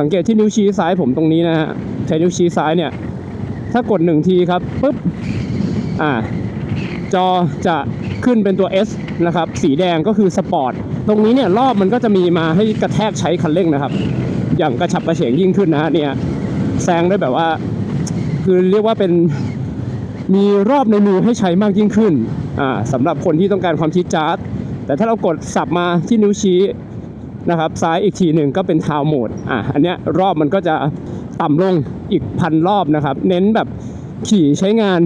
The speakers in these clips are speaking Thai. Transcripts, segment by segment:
สังเกตที่นิ้วชี้ซ้ายผมตรงนี้นะฮะใช้นิ้วชี้ซ้ายเนี่ย ถ้ากดหนึ่งทีครับปุ๊บอ่าจอจะขึ้นเป็นตัว S นะครับ สีแดงก็คือสปอร์ตตรงนี้เนี่ยรอบมันก็จะมีมาให้กระแทกใช้คันเร่งนะครับ อย่างกระฉับกระเฉงยิ่งขึ้นนะฮะเนี่ยแซงได้แบบว่า คือเรียกว่าเป็นมีรอบในมือให้ใช้มากยิ่งขึ้นอ่าสำหรับคนที่ต้องการความชิดจ๊าดแต่ถ้าเรากดสับมาที่นิ้วชี้ นะครับซ้ายอีกทีหนึ่งก็เป็นทาวโหมดอะอันเนี้ยรอบมันก็จะต่ำลงอีกพันรอบนะครับ เน้นแบบขี่ใช้งาน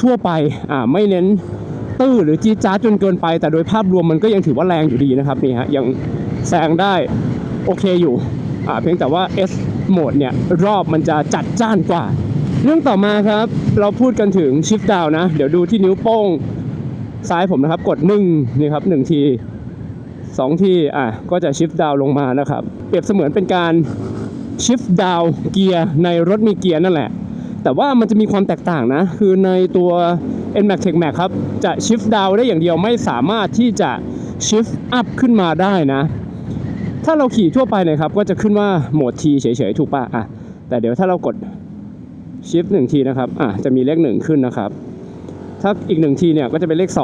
ทั่วไปอ่าไม่เน้นตื้อหรือจี๊ดจ๊าจนเกินไป แต่โดยภาพรวมมันก็ยังถือว่าแรงอยู่ดีนะครับนี่ฮะยังแซงได้โอเคอยู่อ่าเพียงแต่ว่า S โหมดเนี่ยรอบมันจะจัดจ้านกว่า เรื่องต่อมาครับ เราพูดกันถึง shift down นะ เดี๋ยวดูที่นิ้วโป้งซ้ายผมนะครับ กด1นี่ครับ1ที 2 ทีอะก็จะ shift down ลงมานะครับ เปรียบเสมือนเป็นการ shift down เกียร์ในรถมีเกียร์นั่นแหละ แต่ว่ามันจะมีความแตกต่างนะ คือในตัว NMAX Tech Max ครับ จะ shift down ได้อย่างเดียวไม่สามารถที่จะ shift up ขึ้นมาได้นะ ถ้าเราขี่ทั่วไปนะครับ ก็จะขึ้นว่าโหมด T เฉยๆ ถูกป่ะอะแต่เดี๋ยวถ้าเรากดชิฟหนึ่งทีนะครับอะจะมีเลขหนึ่งขึ้นนะครับ ถ้าอีกหนึ่งทีเนี่ยก็จะเป็นเลขส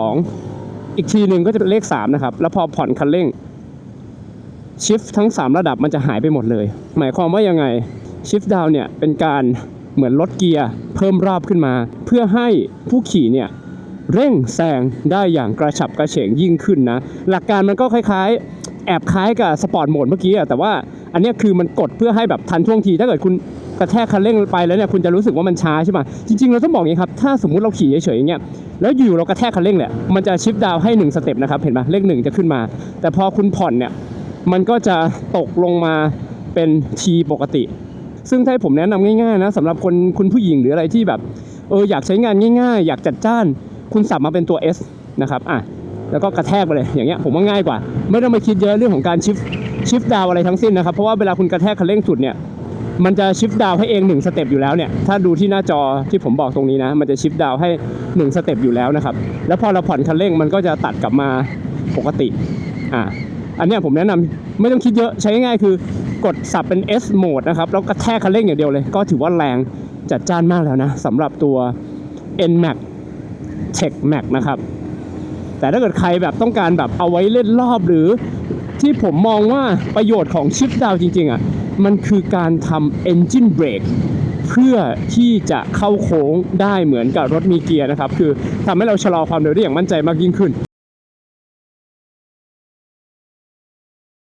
อีกทีหนึ่งก็จะเป็นเลขสามนะครับ แล้วพอผ่อนคันเร่งชิฟทั้ง 3 ระดับมันจะหายไปหมดเลย หมายความว่ายังไงชิฟดาวเนี่ยเป็นการเหมือนลดเกียร์เพิ่มรอบขึ้นมา เพื่อให้ผู้ขี่เนี่ยเร่งแซงได้อย่างกระฉับกระเฉงยิ่งขึ้นนะ หลักการมันก็คล้ายๆ แอบคล้ายกับสปอร์ตโหมดเมื่อกี้อะแต่ว่าอันนี้คือมันกดเพื่อให้แบบทันท่วงทีถ้าเกิดคุณ กระแทกคันเร่งไปแล้วเนี่ยคุณจะรู้สึกว่ามันช้าใช่ไหมจริง ๆ เราต้องบอกอย่างนี้ครับถ้าสมมุติเราขี่เฉยๆอย่างเงี้ยแล้วอยู่เรากระแทกคันเร่งเนี่ยมันจะชิฟดาวให้หนึ่งสเต็ปนะครับเห็นไหมเลขหนึ่งจะขึ้นมา แต่พอคุณผ่อนเนี่ยมันก็จะตกลงมาเป็นทีปกติ ซึ่งถ้าให้ผมแนะนำง่ายๆนะสำหรับคนคุณผู้หญิงหรืออะไรที่แบบเอออยากใช้งานง่าย ๆ อยากจัดจ้าน คุณสับมาเป็นตัว S นะครับอะแล้วก็กระแทกไปเลยอย่างเงี้ยผมว่าง่ายกว่า ไม่ต้องไปคิดเยอะเรื่องของการชิฟชิฟดาวอะไรทั้งสิ้นนะครับ เพราะว่าเวลาคุณกระแทกคันเร่งสุดเนี่ย มันจะชิฟดาวให้เองหนึ่งสเต็ปอยู่แล้วเนี่ย ถ้าดูที่หน้าจอที่ผมบอกตรงนี้นะ มันจะชิฟดาวให้หนึ่งสเต็ปอยู่แล้วนะครับ แล้วพอเราผ่อนคันเร่งมันก็จะตัดกลับมาปกติ อ่า อันนี้ผมแนะนำไม่ต้องคิดเยอะใช้ง่ายคือกดสับเป็น S โหมดนะครับ แล้วกระแทกคันเร่งอย่างเดียวเลย ก็ถือว่าแรงจัดจ้านมากแล้วนะสำหรับตัว NMAX Tech Max นะครับ แต่ถ้าเกิดใครแบบต้องการแบบเอาไว้เล่นรอบหรือ ที่ผมมองว่าประโยชน์ของชิปดาวจริงๆอะมันคือการทำ Engine Brake เพื่อที่จะเข้าโค้งได้เหมือนกับรถมีเกียร์นะครับ คือทำให้เราชะลอความเร็วได้อย่างมั่นใจมากยิ่งขึ้น